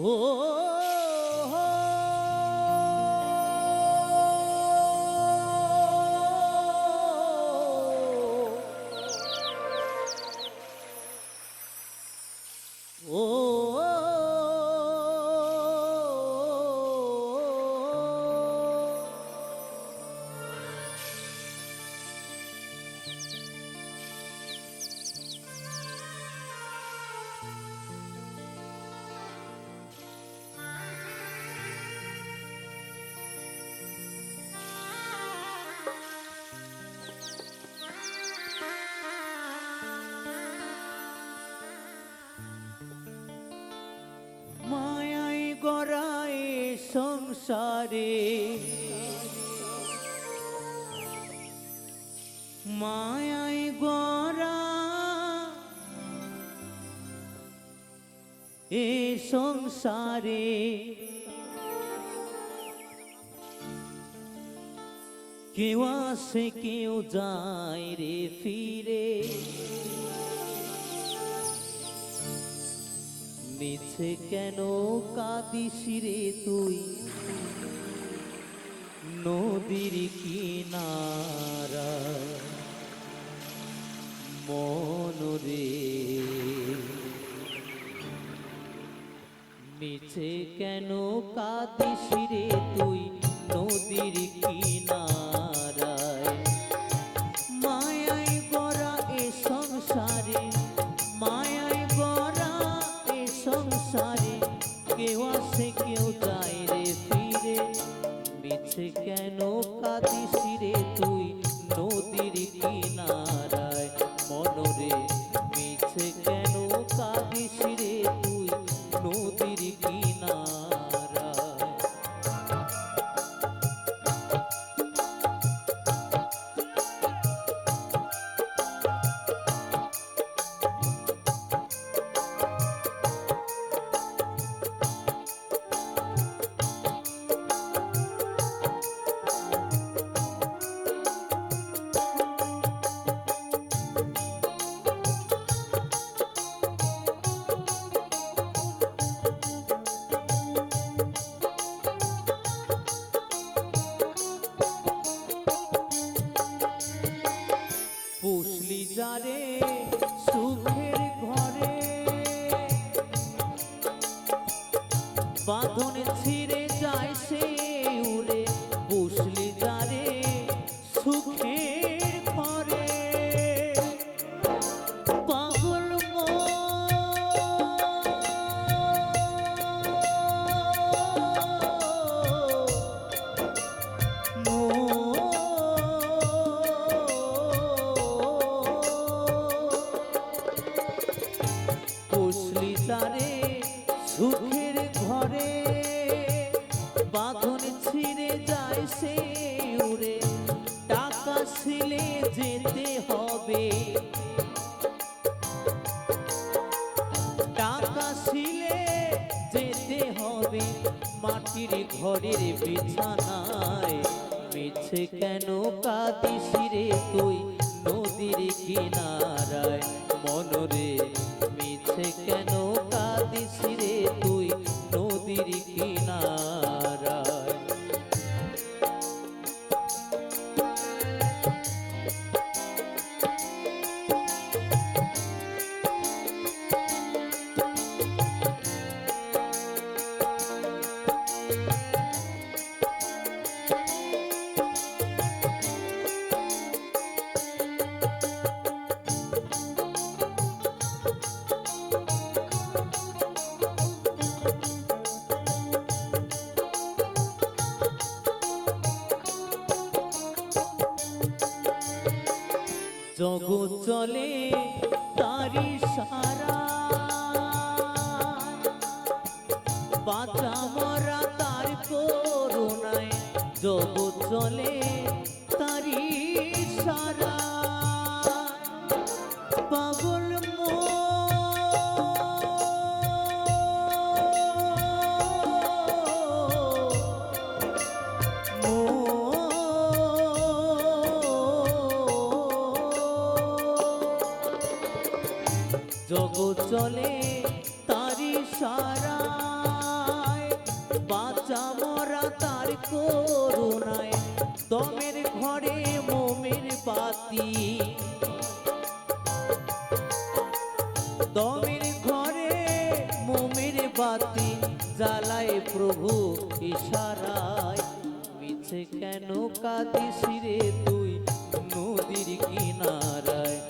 ও সংসারে মায়াই গড়া এ সংসারে। কেউ আসে, কেউ যায় রে ফিরে। মিছে কেন কাঁদিস রে তুই? নদীর কিনারা মনরে নিচে কেন কাঁদিস রে তুই নদীর কিনারায় কেন কাঁদিস রে তুই? নদীর কিনারায় মনরে পুষলি যারে সুখের সুখের ঘরে বাঁধন ছিঁড়ে যায় সে উড়ে। টাকা ছিলে যেতে হবে। টাকা ছিলে যেতে হবে। মাটির ঘরের বিছানায় মিছে কেন কাঁদিস রে তুই? নদীর কিনারায় মনরে মিছে কেন রে তুই নদীর কিনারায় জগৎ চলে তারি সারা। বাঁচা মরা তার করুণায় জগৎ চলে তারি সারা। পাগল জগৎ চলে তারি সারা করুণায়, দমের ঘরে মোমের বাতি। দমের ঘরে মোমের বাতি জ্বালায় প্রভু ইশারায়। মিছে কেন কাঁদিস রে তুই নদীর কিনারায়?